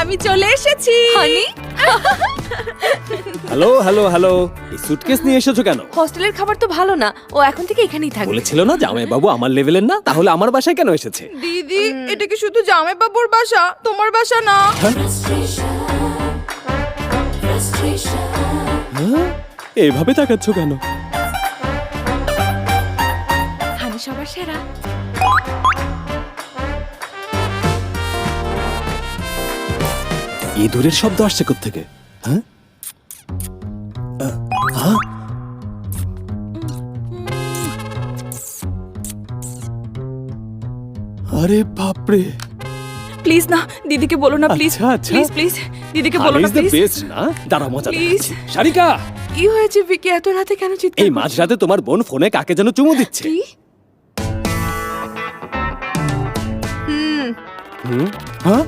আমি চলে এসেছি। হানি হ্যালো হ্যালো হ্যালো এই সুটকেস নিয়ে এসেছ কেন? হস্টেলের খাবার তো ভালো না। ও এখন থেকে এখানেই থাকবে। বলেছিল না জামাই বাবু আমার লেভেলের না? তাহলে আমার বাসায় কেন এসেছে? দিদি এটা কি শুধু জামাই বাবুর বাসা? তোমার বাসা না? হ্যাঁ? এভাবে তাকাচ্ছ কেন? হানি সবার সেরা। ইঁদুরের শব্দ আসছে থেকে হ্যাঁ? হ্যাঁ? আরে বাপরে। প্লিজ না দিদিকে বলো না প্লিজ। আচ্ছা, আচ্ছা। প্লিজ প্লিজ দিদিকে বলো না প্লিজ। বেস্ট না? দাঁড়া মজা প্লিজ। সারিকা কি হয়েছে ভিকি? এত রাতে কেন চিৎকার এই করছ? মাঝরাতে তোমার বোন ফোনে কাকে যেন চুমু দিচ্ছে? কি হুম? হ্যাঁ?